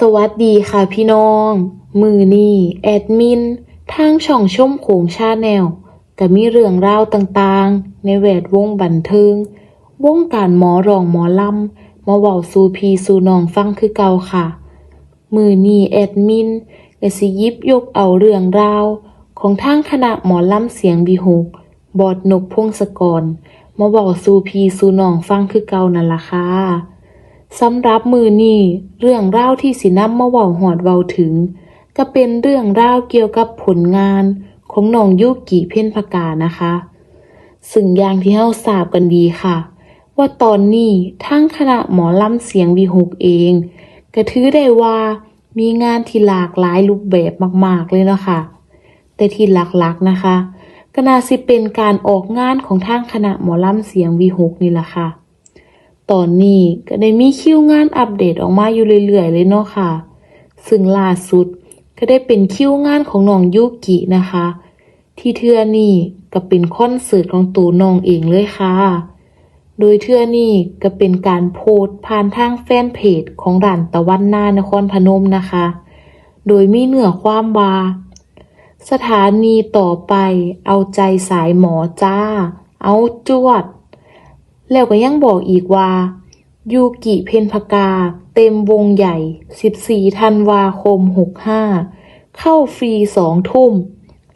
สวัสดีค่ะพี่น้อง มือนี่แอดมิน ทางช่องชมโขงชาแนลก็มีเรื่องราวต่างๆ ในแวดวงบันเทิง วงการหมอรองหมอลำมาเว้าสู่พี่สู่น้องฟังคือเก่าค่ะ มือนี่แอดมินก็สิยิบยกเอาเรื่องราว ของทางคณะหมอลำเสียงบีหกบอดนกพงศกรมาเว้าสู่พี่สู่น้องฟังคือเก่านั่นล่ะค่ะ สำหรับมือนี้เรื่องราวที่สินำมาเว้าหอดเว้าถึง ก็เป็นเรื่องราวเกี่ยวกับผลงานของน้องยุกิเพ่นพกานะคะ ซึ่งอย่างที่เฮาทราบกันดีค่ะ ว่าตอนนี้ทั้งคณะหมอลำเสียงวีหกเองก็ถือได้ว่ามีงานที่หลากหลายรูปแบบมาก ๆ เลยเนาะค่ะ แต่ที่หลักๆนะคะ ก็น่าสิเป็นการออกงานของทางคณะหมอลำเสียงวีหกนี่แหละค่ะ ตอนนี้ก็ได้มีคิวงานอัปเดตออกมาอยู่เรื่อยๆเลยเนาะค่ะ ซึ่งล่าสุดก็ได้เป็นคิวงานของน้องยูกินะคะ ที่เทื่อนี้ก็เป็นคอนเสิร์ตของตัวน้องเองเลยค่ะ โดยเทื่อนี้ก็เป็นการโพสต์ผ่านทางแฟนเพจของร้านตะวันนานครพนมนะคะ โดยมีเนื้อความว่าสถานีต่อไปเอาใจสายหมอจ้า เอาจวด แล้วก็ยังบอกอีกว่า ยูกิเพนพกา เต็มวงใหญ่ 14 ธันวาคม 65 เข้าฟรีสองทุ่ม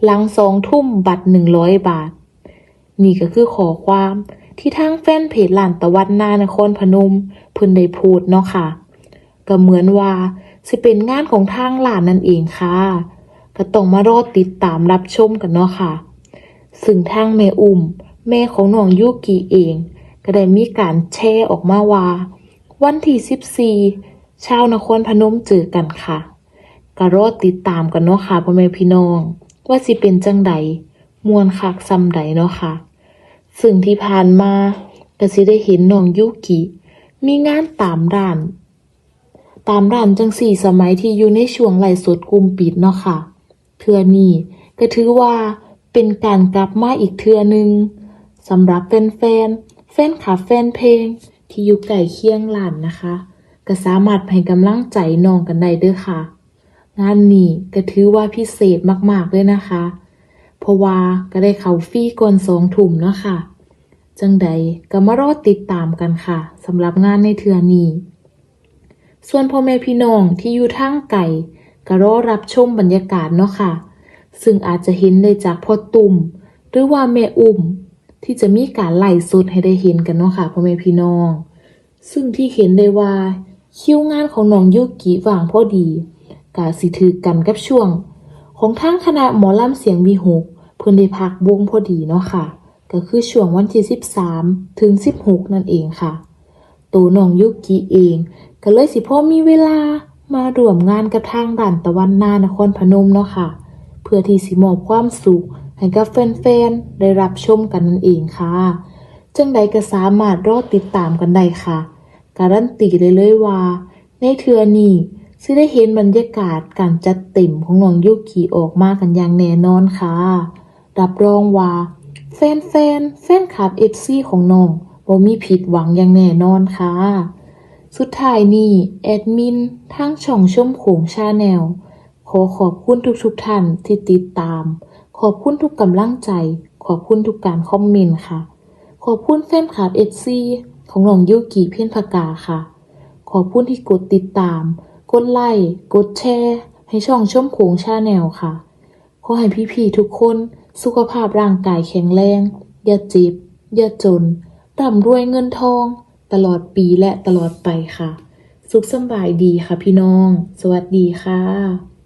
หลังสองทุ่มบัตร 100 บาท นี่ก็คือขอความที่ทางแฟนเพจหลานตะวันนานครพนมเพิ่นได้พูดเนาะค่ะ ก็เหมือนว่าสิเป็นงานของทางหลานนั่นเองค่ะ ก็ต้องมารอติดตามรับชมกันเนาะค่ะ ซึ่งทางแม่อุ้มแม่ของน้องยูกิเอง ก็ได้มีการแชร์ออกมาว่า วันที่14ชาวนครพนมเจอกันค่ะก็รอติดตามกันเนาะค่ะพ่อแม่พี่น้อง ว่าสิเป็นจังใดมวนคักซำใดเนาะค่ะ ซึ่งที่ผ่านมาก็สิได้เห็นน้องยูกิ มีงานตามร้าน ตามร้านจังสี่สมัยที่อยู่ในช่วงไหลสดกลุ่มปิดเนาะค่ะเทื่อนี้ก็ถือว่าเป็นการกลับมาอีกเทื่อนึงสำหรับแฟนๆ ฟนคลับแฟนเพลงที่อยู่ใกล้เคียงหลานนะคะ ก็สามารถให้กำลังใจน้องกันได้เด้อค่ะ งานนี้ก็ถือว่าพิเศษมากๆเลยนะคะ เพราะว่าก็ได้เข้าฟรีก่อนสองทุ่มเนาะค่ะ จังใดก็มารอติดตามกันค่ะสำหรับงานในเทือนี้ส่วนพ่อแม่พี่น้องที่อยู่ทางไกลก็รอรับชมบรรยากาศเนาะค่ะ ซึ่งอาจจะเห็นได้จากพ่อตุ่มหรือว่าแม่อุ้ม ที่จะมีการไล่สดให้ได้เห็นกันเนาะค่ะพ่อแม่พี่น้อง ซึ่งที่เห็นได้ว่าคิวงานของน้องยุกิว่างพอดีกาสิถือกันกับช่วง ของทางคณะหมอลำเสียงวีหกเพื่อนได้พักวงพอดีเนาะค่ะ ก็คือช่วงวันที่ 13 ถึง 16 นั่นเองค่ะ ตัวน้องยุกิเอง ก็เลยสิพ่อมีเวลามาร่วมงานกับทางด่านตะวันนานครพนมเนาะค่ะ เพื่อที่สิมอบความสุข ให้กับแฟนๆ ได้รับชมกันนั่นเองค่ะ จังใดก็สามารถรอติดตามกันได้ค่ะ การันตีเลยเลยว่า ในเทือนี้สิได้เห็นบรรยากาศการจัดเต็มของน้องยุกิออกมากันอย่างแน่นอนค่ะ รับรองว่า แฟนๆ แฟนคลับ FC ของน้องบ่มีผิดหวังอย่างแน่นอนค่ะ สุดท้ายนี้แอดมินทางช่องชมโขงชาแนลขอขอบคุณทุกๆท่านที่ติดตาม ขอบคุณทุกกำลังใจ ขอบคุณทุกการคอมเมนต์ค่ะ ขอบคุณแฟนคลับเอซีของน้องยูกิเพียนพกาค่ะ ขอบคุณที่กดติดตาม กดไลค์ กดแชร์ ให้ช่องช่มโขงชาแนลค่ะ ขอให้พี่ๆทุกคนสุขภาพร่างกายแข็งแรง อย่าเจ็บอย่าจนร่ำรวยเงินทอง ตลอดปีและตลอดไปค่ะ สุขสบายดีค่ะพี่น้อง สวัสดีค่ะ